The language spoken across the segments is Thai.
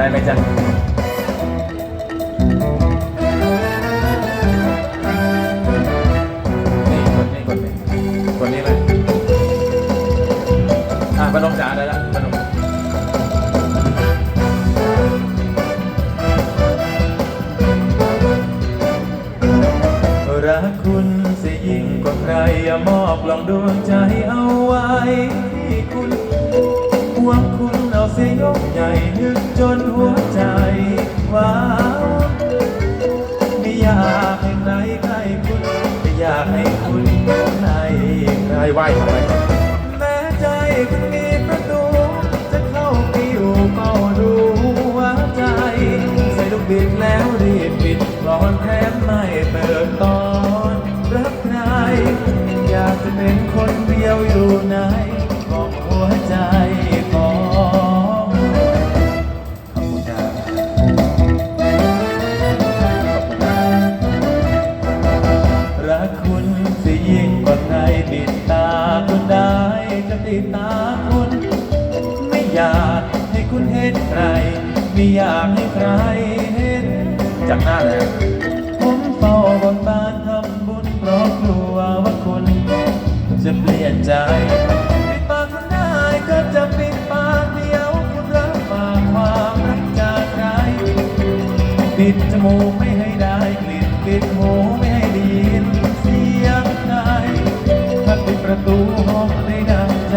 ได้ไหมจ๊ะนี่กดนี่กดนี่กดนี่เลยอะพนมจ๋าได้ละพนมรักคุณเสียยิ่งกว่าใครอย่ามอบลองดวงใจเอาไว้ให้คุณ วงคุณเอาเสียยกใหญ่นึกจนหัวใจว้าวไม่อยากให้ใครใกล้คุณไม่อยากให้คุณในใครไหวทำไมแม้ใจคุณมีประตู จะเข้าไปอยู่ก็ดูว่าใจ ใส่ลูกบิดแล้วรีบปิดกรอนแทบไม่เปิดต่อ ปิดตาคุณได้จะติดตาคุณ ไม่อยากให้คุณเห็นใคร ไม่อยากให้ใครเห็นจากหน้าเลยผมเฝ้าบนบานทำบุญเพราะกลัวว่าคุณจะเปลี่ยนใจปิดปากคุณได้ก็จะปิดปากเดียวคุณรับฝากความรักจากใครปิดจมูกไม่ให้ได้กลิ่นปิดหูไม่ให้ได้ยินันเปิดประตูห้องได้ดังใจ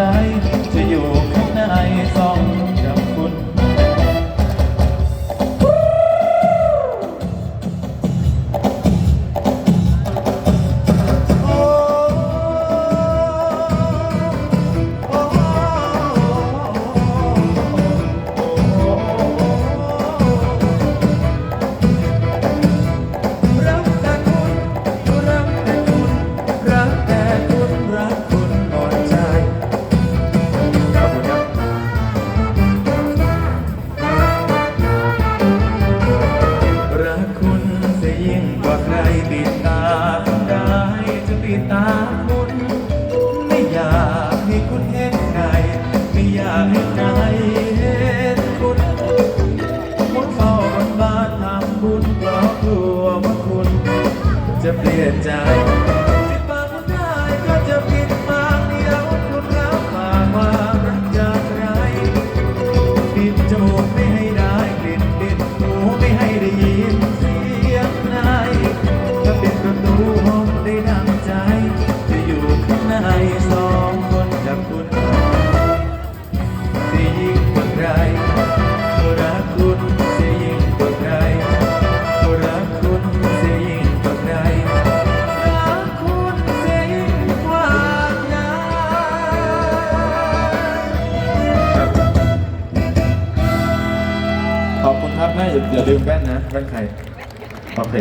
เปลี่ยนใจปิดปากคุณได้ก็จะปิดปา ไม่อย่าอย่าลืมแว่นนะแว่นใครโอเค